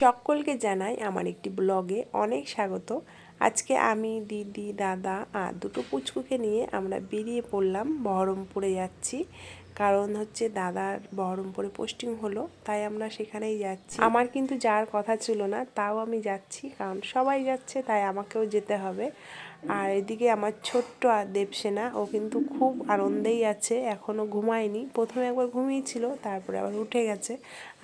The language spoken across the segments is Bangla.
সকলকে জানাই আমার একটি ব্লগে অনেক স্বাগত। আজকে আমি, দিদি, দাদা আর দুটো পুচকুকে নিয়ে আমরা বেরিয়ে পড়লাম বহরমপুরে যাচ্ছি। কারণ হচ্ছে দাদার বহরমপুরে পোস্টিং হলো, তাই আমরা সেখানেই যাচ্ছি। আমার কিন্তু যাওয়ার কথা ছিল না, তাও আমি যাচ্ছি, কারণ সবাই যাচ্ছে, তাই আমাকেও যেতে হবে। আর এদিকে আমার ছোট্ট আর দেবসেনা, ও কিন্তু খুব আনন্দেই আছে এখনও ঘুমায়নি। প্রথমে একবার ঘুমিয়েছিল, তারপরে আবার উঠে গেছে।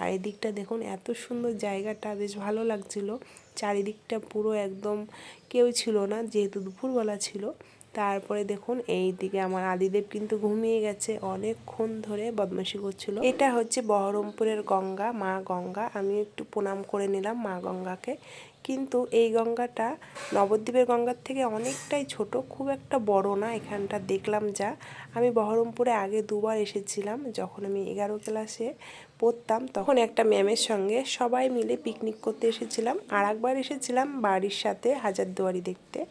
আর এদিকটা দেখুন, এত সুন্দর জায়গাটা, বেশ ভালো লাগছিল। চারিদিকটা পুরো একদম কেউ ছিল না, যেহেতু দুপুরবেলা ছিল। তারপরে দেখুন এই দিকে আমার আদিদেব কিন্তু ঘুমিয়ে গেছে অনেকক্ষণ ধরে বদমাশি করছিল। এটা হচ্ছে বহরমপুরের গঙ্গা, মা গঙ্গা। আমি একটু প্রণাম করে নিলাম মা গঙ্গাকে। কিন্তু এই গঙ্গাটা নবদ্বীপের গঙ্গার থেকে অনেকটাই ছোট, খুব একটা বড় না এখানটা দেখলাম যা। আমি বহরমপুরে আগে দুবার এসেছিলাম যখন আমি এগারো ক্লাসে পড়তাম, তখন একটা ম্যামের সঙ্গে সবাই মিলে পিকনিক করতে এসেছিলাম। আর একবার এসেছিলাম বাড়ির সাথে হাজারদুয়ারি দেখতে।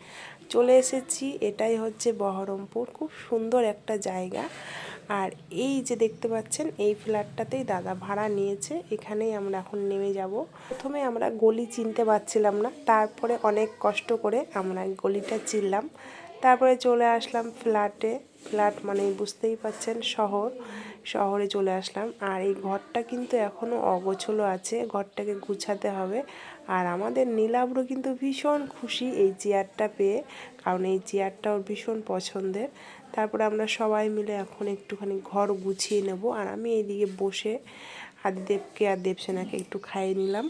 চলে এসেছি, এটাই হচ্ছে বহরমপুর। খুব সুন্দর একটা জায়গা। আর এই যে দেখতে পাচ্ছেন, এই ফ্ল্যাটটাতেই দাদা ভাড়া নিয়েছে। এখানেই আমরা এখন নেমে যাব। প্রথমে আমরা গলি চিনতে পারছিলাম না। তারপরে অনেক কষ্ট করে আমরা গলিটা চিনলাম। তারপরে চলে আসলাম ফ্ল্যাটে। ফ্ল্যাট মানে বুঝতেই পাচ্ছেন শহর। শহরে চলে আসলাম। আর এই ঘরটা কিন্তু এখনও অগোছলো আছে, ঘরটাকে গুছাতে হবে। আর আমাদের নীলাব্র কিন্তু ভীষণ খুশি এই চেয়ারটা পেয়ে, কারণ এই চেয়ারটা ওর ভীষণ পছন্দের। তারপরে আমরা সবাই মিলে এখন একটুখানি ঘর গুছিয়ে নেব। আর আমি এইদিকে বসে আদিদেবকে আর দেবসেনাকে একটু খাইয়ে নিলাম।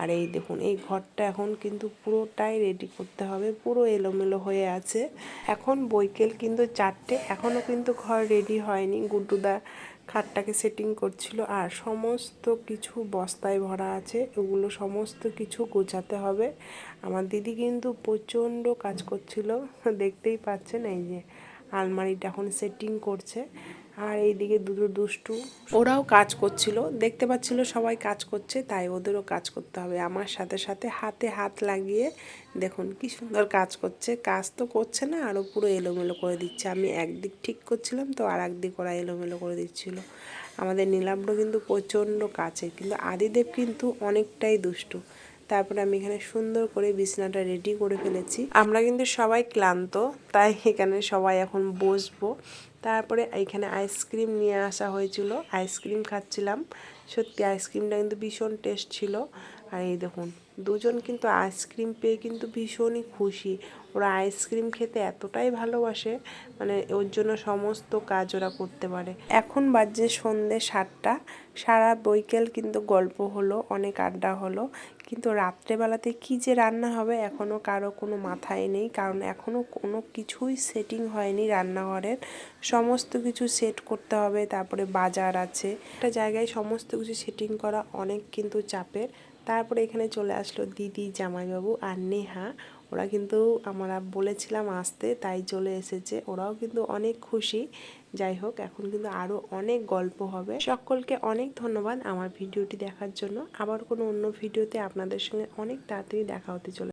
আর এই দেখুন, এই ঘরটা এখন কিন্তু পুরোটাই রেডি করতে হবে, পুরো এলোমেলো হয়ে আছে। এখন বৈকেল কিন্তু চারটে এখনও কিন্তু ঘর রেডি হয়নি। গুড্ডুদা খাটটাকে সেটিং করছিল আর সমস্ত কিছু বস্তায় ভরা আছে, ওগুলো সমস্ত কিছু গোছাতে হবে। আমার দিদি কিন্তু প্রচণ্ড কাজ করছিল, দেখতেই পাচ্ছেন এই যে আলমারিটা এখন সেটিং করছে। আর এইদিকে দুটো দুষ্টু ওরাও কাজ করছিল। দেখতে পাচ্ছিল সবাই কাজ করছে, তাই ওদেরও কাজ করতে হবে। আমার সাথে সাথে হাতে হাত লাগিয়ে দেখুন কি সুন্দর কাজ করছে। কাজ তো করছে না, আরও পুরো এলোমেলো করে দিচ্ছে। আমি একদিক ঠিক করছিলাম তো আর একদিক ওরা এলোমেলো করে দিচ্ছিল। আমাদের নীলাম্ব কিন্তু প্রচণ্ড কাছে, কিন্তু আদিদেব কিন্তু অনেকটাই দুষ্টু। তারপরে আমি এখানে সুন্দর করে বিছানাটা রেডি করে ফেলেছি। আমরা কিন্তু সবাই ক্লান্ত, তাই এখানে সবাই এখন বসবো। তারপরে এইখানে আইসক্রিম নিয়ে আসা হয়েছিল। আইসক্রিম খাচ্ছিলাম। সত্যি আইসক্রিমটা কিন্তু ভীষণ টেস্ট ছিল। আর এই দেখুন, দুজন কিন্তু আইসক্রিম পেয়ে কিন্তু ভীষণই খুশি। ওরা আইসক্রিম খেতে এতটাই ভালোবাসে মানে ওর জন্য সমস্ত কাজ ওরা করতে পারে। এখন বাজে সন্ধে সাতটা, সারা বৈকাল কিন্তু গল্প হলো, অনেক আড্ডা হলো, কিন্তু রাত্রেবেলাতে কি যে রান্না হবে এখনও কারও কোনো মাথায় নেই, কারণ এখনও কোনো কিছুই সেটিং হয়নি রান্নাঘরের। সমস্ত কিছু সেট করতে হবে, তারপরে বাজার আছে। একটা জায়গায় সমস্ত কিছু সেটিং করা অনেক কিন্তু চাপের। তারপরে এখানে চলে আসলো দিদি, জামাইবাবু আর নেহা। ওরা কিন্তু আমরা বলেছিলাম আসতে, তাই চলে এসেছে। ওরাও কিন্তু অনেক খুশি। যাই হোক, এখন কিন্তু আরও অনেক গল্প হবে। সকলকে অনেক ধন্যবাদ আমার ভিডিওটি দেখার জন্য। আবার কোনো অন্য ভিডিওতে আপনাদের সঙ্গে অনেক তাড়াতাড়ি দেখা হতে চলে